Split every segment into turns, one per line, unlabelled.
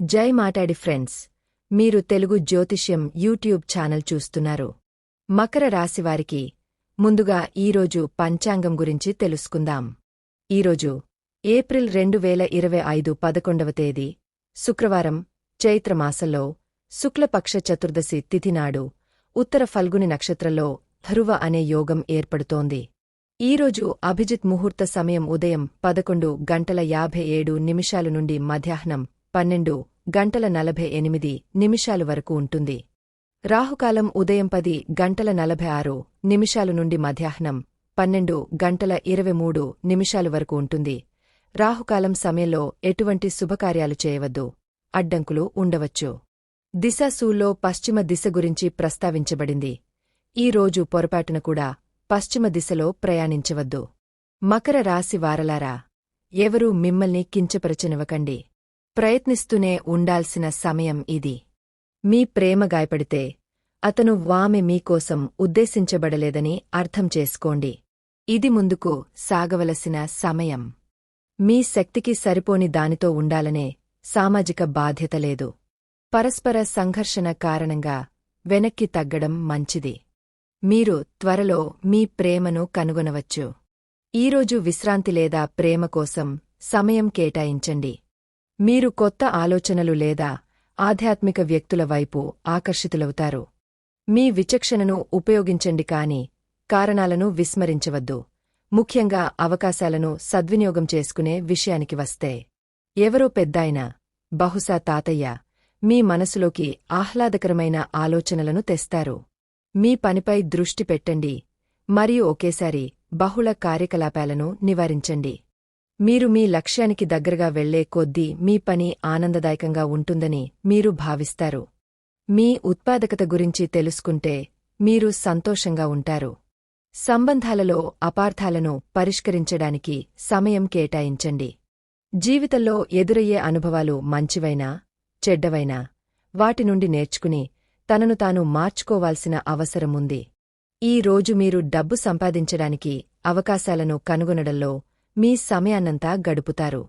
జై మాటాడి ఫ్రెండ్స్ మీరు తెలుగు జ్యోతిష్యం యూట్యూబ్ ఛానల్ చూస్తున్నారు. మకర రాశివారికి ముందుగా ఈరోజు పంచాంగం గురించి తెలుసుకుందాం. ఈరోజు ఏప్రిల్ రెండు వేల ఇరవై ఐదు పదకొండవ తేదీ శుక్రవారం చైత్రమాసంలో శుక్లపక్ష చతుర్దశి తిథినాడు ఉత్తర ఫల్గుని నక్షత్రంలో ధరువ అనే యోగం ఏర్పడుతోంది. ఈరోజు అభిజిత్ ముహూర్త సమయం ఉదయం పదకొండు గంటల యాభై ఏడు నిమిషాలు నుండి మధ్యాహ్నం పన్నెండు గంటల నలభై ఎనిమిది నిమిషాలు వరకు ఉంటుంది. రాహుకాలం ఉదయం పది గంటల నలభై ఆరు నిమిషాలు నుండి మధ్యాహ్నం పన్నెండు గంటల ఇరవై మూడు నిమిషాలు వరకు ఉంటుంది. రాహుకాలం సమయంలో ఎటువంటి శుభకార్యాలు చేయవద్దు. అడ్డంకులు ఉండవచ్చు. దిశాసూల్లో పశ్చిమ దిశ గురించి ప్రస్తావించబడింది. ఈ రోజు పొరపాటున కూడా పశ్చిమ దిశలో ప్రయాణించవద్దు. మకర రాశి వారలారా ఎవరూ మిమ్మల్ని కించపరచనివ్వకండి. ప్రయత్నిస్తూనే ఉండాల్సిన సమయం ఇది. మీ ప్రేమ గాయపడితే అతను వామె మీకోసం ఉద్దేశించబడలేదని అర్థం చేసుకోండి. ఇది ముందుకు సాగవలసిన సమయం. మీ శక్తికి సరిపోని దానితో ఉండాలనే సామాజిక బాధ్యత లేదు. పరస్పర సంఘర్షణ కారణంగా వెనక్కి తగ్గడం మంచిది. మీరు త్వరలో మీ ప్రేమను కనుగొనవచ్చు. ఈరోజు విశ్రాంతి లేదా ప్రేమ కోసం సమయం కేటాయించండి. మీరు కొత్త ఆలోచనలు లేదా ఆధ్యాత్మిక వ్యక్తుల వైపు ఆకర్షితులవుతారు. మీ విచక్షణను ఉపయోగించండి కాని కారణాలను విస్మరించవద్దు. ముఖ్యంగా అవకాశాలను సద్వినియోగం చేసుకునే విషయానికి వస్తే ఎవరో పెద్దాయన బహుశా తాతయ్య మీ మనసులోకి ఆహ్లాదకరమైన ఆలోచనలను తెస్తారు. మీ పనిపై దృష్టి పెట్టండి మరియు ఒకేసారి బహుళ కార్యకలాపాలను నివారించండి. మీరు మీ లక్ష్యానికి దగ్గరగా వెళ్ళే కొద్దీ మీ పని ఆనందదాయకంగా ఉంటుందని మీరు భావిస్తారు. మీ ఉత్పాదకత గురించి తెలుసుకుంటే మీరు సంతోషంగా ఉంటారు. సంబంధాలలో అపార్థాలను పరిష్కరించడానికి సమయం కేటాయించండి. జీవితంలో ఎదురయ్యే అనుభవాలు మంచివైనా చెడ్డవైనా వాటి నుండి నేర్చుకుని తనను తాను మార్చుకోవాల్సిన అవసరముంది. ఈ రోజు మీరు డబ్బు సంపాదించడానికి అవకాశాలను కనుగొనడంలో మీ సమయాన్నంతా గడుపుతారు.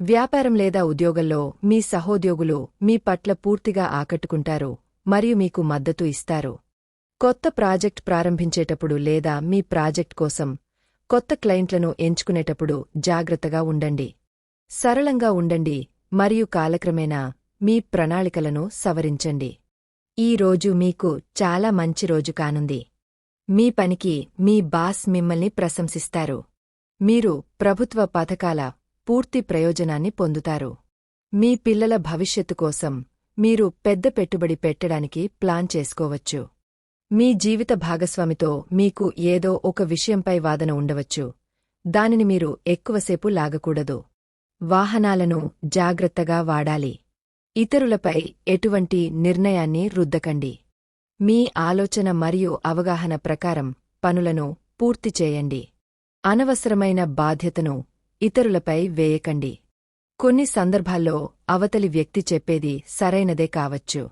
వ్యాపారం లేదా ఉద్యోగంలో మీ సహోద్యోగులు మీ పట్ల పూర్తిగా ఆకట్టుకుంటారు మరియు మీకు మద్దతు ఇస్తారు. కొత్త ప్రాజెక్ట్ ప్రారంభించేటప్పుడు లేదా మీ ప్రాజెక్ట్ కోసం కొత్త క్లయింట్లను ఎంచుకునేటప్పుడు జాగ్రత్తగా ఉండండి. సరళంగా ఉండండి మరియు కాలక్రమేణా మీ ప్రణాళికలను సవరించండి. ఈ రోజు మీకు చాలా మంచి రోజు కానుంది. మీ పనికి మీ బాస్ మిమ్మల్ని ప్రశంసిస్తారు. మీరు ప్రభుత్వ పథకాల పూర్తి ప్రయోజనాన్ని పొందుతారు. మీ పిల్లల భవిష్యత్తు కోసం మీరు పెద్ద పెట్టుబడి పెట్టడానికి ప్లాన్ చేసుకోవచ్చు. మీ జీవిత భాగస్వామితో మీకు ఏదో ఒక విషయంపై వాదన ఉండవచ్చు. దానిని మీరు ఎక్కువసేపు లాగకూడదు. వాహనాలను జాగ్రత్తగా వాడాలి. ఇతరులపై ఎటువంటి నిర్ణయాన్ని రుద్దకండి. మీ ఆలోచన మరియు అవగాహన ప్రకారం పనులను పూర్తి చేయండి. అనవసరమైన బాధ్యతను ఇతరులపై వేయకండి. కొన్ని సందర్భాల్లో అవతలి వ్యక్తి చెప్పేది సరైనదే కావచ్చు.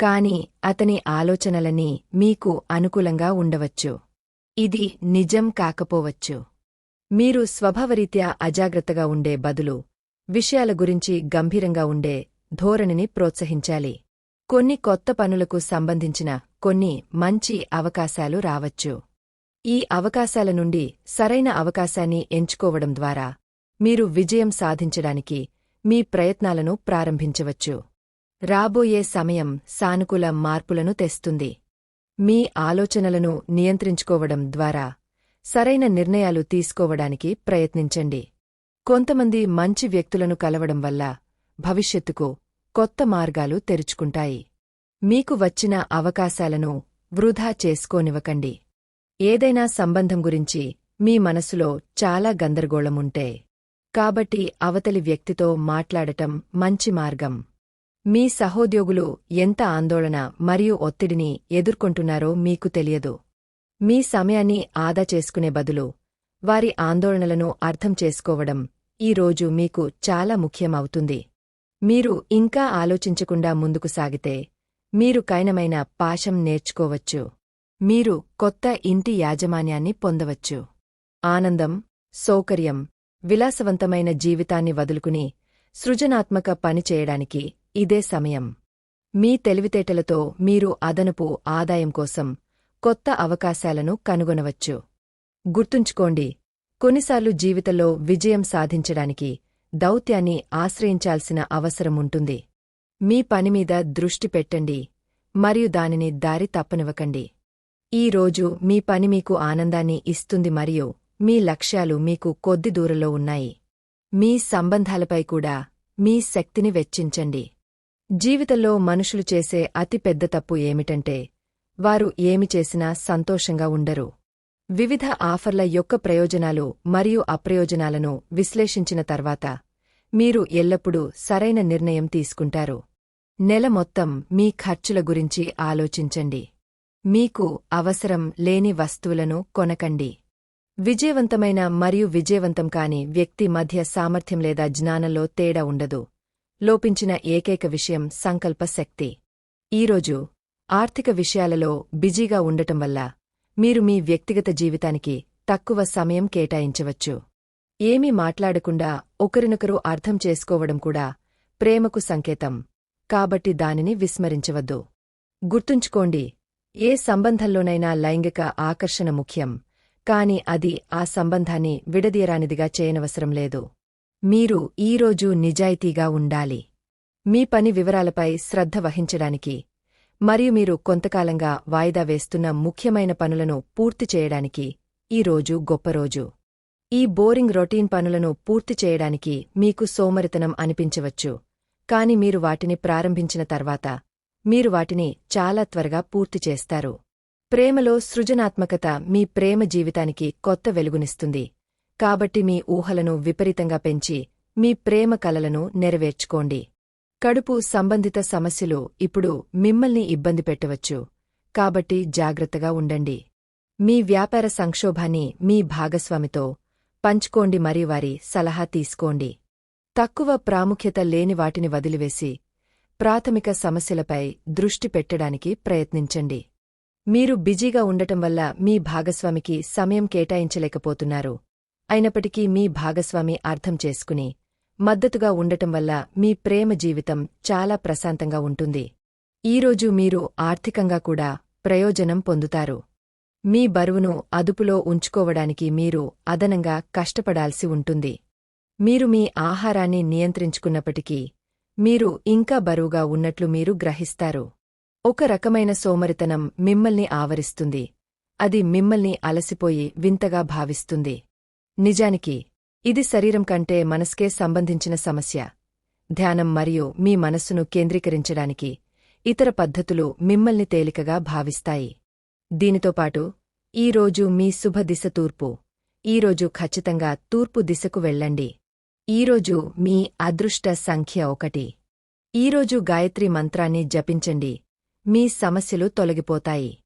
కాని అతని ఆలోచనలన్నీ మీకు అనుకూలంగా ఉండవచ్చు. ఇది నిజం కాకపోవచ్చు. మీరు స్వభావరీత్యా అజాగ్రత్తగా ఉండే బదులు విషయాల గురించి గంభీరంగా ఉండే ధోరణిని ప్రోత్సహించాలి. కొన్ని కొత్త పనులకు సంబంధించిన కొన్ని మంచి అవకాశాలు రావచ్చు. ఈ అవకాశాల నుండి సరైన అవకాశాన్ని ఎంచుకోవడం ద్వారా మీరు విజయం సాధించడానికి మీ ప్రయత్నాలను ప్రారంభించవచ్చు. రాబోయే సమయం సానుకూల మార్పులను తెస్తుంది. మీ ఆలోచనలను నియంత్రించుకోవడం ద్వారా సరైన నిర్ణయాలు తీసుకోవడానికి ప్రయత్నించండి. కొంతమంది మంచి వ్యక్తులను కలవడం వల్ల భవిష్యత్తుకు కొత్త మార్గాలు తెరుచుకుంటాయి. మీకు వచ్చిన అవకాశాలను వృధా చేసుకోనివ్వకండి. ఏదైనా సంబంధం గురించి మీ మనసులో చాలా గందరగోళముంటే కాబట్టి అవతలి వ్యక్తితో మాట్లాడటం మంచి మార్గం. మీ సహోద్యోగులు ఎంత ఆందోళన మరియు ఒత్తిడిని ఎదుర్కొంటున్నారో మీకు తెలియదు. మీ సమయాన్ని ఆదా చేసుకునే బదులు వారి ఆందోళనలను అర్థం చేసుకోవడం ఈ రోజు మీకు చాలా ముఖ్యమవుతుంది. మీరు ఇంకా ఆలోచించకుండా ముందుకు సాగితే మీరు కైనమైన పాశం నేర్చుకోవచ్చు. మీరు కొత్త ఇంటి యాజమాన్యాన్ని పొందవచ్చు. ఆనందం సౌకర్యం విలాసవంతమైన జీవితాన్ని వదులుకుని సృజనాత్మక పని చేయడానికి ఇదే సమయం. మీ తెలివితేటలతో మీరు అదనపు ఆదాయం కోసం కొత్త అవకాశాలను కనుగొనవచ్చు. గుర్తుంచుకోండి కొన్నిసార్లు జీవితంలో విజయం సాధించడానికి దౌత్యాన్ని ఆశ్రయించాల్సిన అవసరముంటుంది మీ పనిమీద దృష్టి పెట్టండి మరియు దానిని దారి తప్పనివ్వకండి. ఈ రోజు మీ పని మీకు ఆనందాన్ని ఇస్తుంది మరియు మీ లక్ష్యాలు మీకు కొద్ది దూరంలో ఉన్నాయి. మీ సంబంధాలపై కూడా మీ శక్తిని వెచ్చించండి. జీవితంలో మనుషులు చేసే అతి పెద్ద తప్పు ఏమిటంటే వారు ఏమి చేసినా సంతోషంగా ఉండరు. వివిధ ఆఫర్ల యొక్క ప్రయోజనాలు మరియు అప్రయోజనాలను విశ్లేషించిన తర్వాత మీరు ఎల్లప్పుడూ సరైన నిర్ణయం తీసుకుంటారు. నెల మొత్తం మీ ఖర్చుల గురించి ఆలోచించండి. మీకు అవసరం లేని వస్తువులను కొనకండి. విజయవంతమైన మరియు విజయవంతం కాని వ్యక్తి మధ్య సామర్థ్యం లేదా జ్ఞానంలో తేడా ఉండదు. లోపించిన ఏకైక విషయం సంకల్ప శక్తి. ఈరోజు ఆర్థిక విషయాలలో బిజీగా ఉండటం వల్ల మీరు మీ వ్యక్తిగత జీవితానికి తక్కువ సమయం కేటాయించవచ్చు. ఏమీ మాట్లాడకుండా ఒకరినొకరు అర్థం చేసుకోవడం కూడా ప్రేమకు సంకేతం. కాబట్టి దానిని విస్మరించవద్దు. గుర్తుంచుకోండి ఏ సంబంధంలోనైనా లైంగిక ఆకర్షణ ముఖ్యం కాని అది ఆ సంబంధాన్ని విడదీయరానిదిగా చేయనవసరం లేదు. మీరు ఈరోజు నిజాయితీగా ఉండాలి. మీ పని వివరాలపై శ్రద్ధ వహించడానికి మరియు మీరు కొంతకాలంగా వాయిదా వేస్తున్న ముఖ్యమైన పనులను పూర్తి చేయడానికి ఈ రోజు గొప్ప రోజు. ఈ బోరింగ్ రొటీన్ పనులను పూర్తి చేయడానికి మీకు సోమరితనం అనిపించవచ్చు కాని మీరు వాటిని ప్రారంభించిన తర్వాత మీరు వాటిని చాలా త్వరగా పూర్తి చేస్తారు. ప్రేమలో సృజనాత్మకత మీ ప్రేమ జీవితానికి కొత్త వెలుగునిస్తుంది. కాబట్టి మీ ఊహలను విపరీతంగా పెంచి మీ ప్రేమ కలలను నెరవేర్చుకోండి. కడుపు సంబంధిత సమస్యలు ఇప్పుడు మిమ్మల్ని ఇబ్బంది పెట్టవచ్చు. కాబట్టి జాగ్రత్తగా ఉండండి. మీ వ్యాపార సంక్షోభాన్ని మీ భాగస్వామితో పంచుకోండి మరియు వారి సలహా తీసుకోండి. తక్కువ ప్రాముఖ్యత లేని వాటిని వదిలివేసి ప్రాథమిక సమస్యలపై దృష్టి పెట్టడానికి ప్రయత్నించండి. మీరు బిజీగా ఉండటం వల్ల మీ భాగస్వామికి సమయం కేటాయించలేకపోతున్నారు. అయినప్పటికీ మీ భాగస్వామి అర్థం చేసుకుని మద్దతుగా ఉండటం వల్ల మీ ప్రేమ జీవితం చాలా ప్రశాంతంగా ఉంటుంది. ఈరోజు మీరు ఆర్థికంగా కూడా ప్రయోజనం పొందుతారు. మీ బరువును అదుపులో ఉంచుకోవడానికి మీరు అదనంగా కష్టపడాల్సి ఉంటుంది. మీరు మీ ఆహారాన్ని నియంత్రించుకున్నప్పటికీ మీరు ఇంకా బరువుగా ఉన్నట్లు మీరు గ్రహిస్తారు. ఒక రకమైన సోమరితనం మిమ్మల్ని ఆవరిస్తుంది. అది మిమ్మల్ని అలసిపోయి వింతగా భావిస్తుంది. నిజానికి ఇది శరీరం కంటే మనస్కే సంబంధించిన సమస్య. ధ్యానం మరియు మీ మనస్సును కేంద్రీకరించడానికి ఇతర పద్ధతులు మిమ్మల్ని తేలికగా భావిస్తాయి. దీనితోపాటు ఈరోజు మీ శుభ దిశ తూర్పు. ఈరోజు ఖచ్చితంగా తూర్పు దిశకు వెళ్ళండి. ఈరోజు మీ అదృష్ట సంఖ్య ఒకటి. ఈరోజు గాయత్రి మంత్రాన్ని జపించండి. మీ సమస్యలు తొలగిపోతాయి.